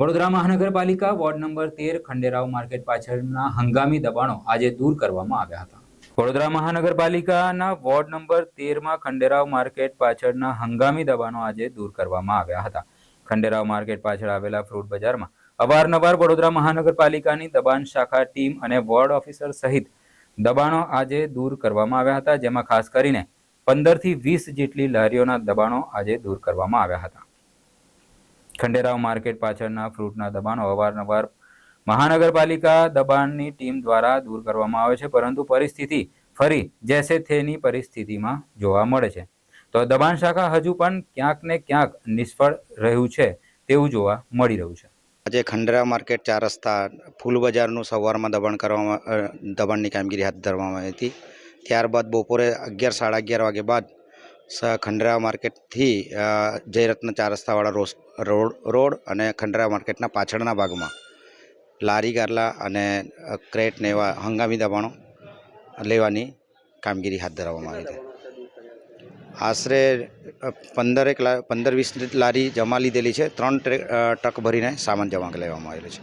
વડોદરા મહાનગરપાલિકા ward number તેર Khanderao market પાછળના હંગામી દબાણો આજે દૂર કરવામાં આવ્યા હતા. વડોદરા મહાનગરપાલિકાના વોર્ડ નંબર તેરમાં ખંડેરાવ માર્કેટ પાછળના હંગામી દબાણો આજે દૂર કરવામાં આવ્યા હતા. ખંડેરાવ માર્કેટ પાછળ આવેલા ફ્રૂટ બજારમાં અવારનવાર વડોદરા મહાનગરપાલિકાની દબાણ શાખા ટીમ અને વોર્ડ ઓફિસર સહિત દબાણો આજે દૂર કરવામાં આવ્યા હતા, જેમાં ખાસ કરીને પંદરથી વીસ જેટલી લારીઓના દબાણો આજે દૂર કરવામાં આવ્યા હતા. ખંડેરાવ માર્કેટ પાછળના ફ્રૂટના દબાણો અવારનવાર મહાનગરપાલિકા દબાણની ટીમ દ્વારા દૂર કરવામાં આવે છે, પરંતુ પરિસ્થિતિ ફરી જેસે થેની પરિસ્થિતિમાં જોવા મળે છે. તો દબાણ શાખા હજુ પણ ક્યાંક ને ક્યાંક નિષ્ફળ રહ્યું છે તેવું જોવા મળી રહ્યું છે. આજે ખંડેરા માર્કેટ ચાર રસ્તા ફૂલ બજારનું સવારમાં દબાણ કરવામાં દબાણની કામગીરી હાથ ધરવામાં આવી હતી. ત્યારબાદ બપોરે અગિયાર, સાડા અગિયાર વાગે બાદ ખંડેરા માર્કેટથી જયરત્ન ચાર રસ્તાવાળા રોસ, રોડ રોડ અને ખંડરા માર્કેટના પાછળના ભાગમાં. લારી, ગારલા અને ક્રેટને એવા હંગામી દબાણો લેવાની કામગીરી હાથ ધરવામાં આવી હતી આશરે પંદરેક પંદર વીસ લારી જમા લીધેલી છે. ત્રણ ટ્રે- ટ્રક ભરીને સામાન જમા લેવામાં આવેલો છે.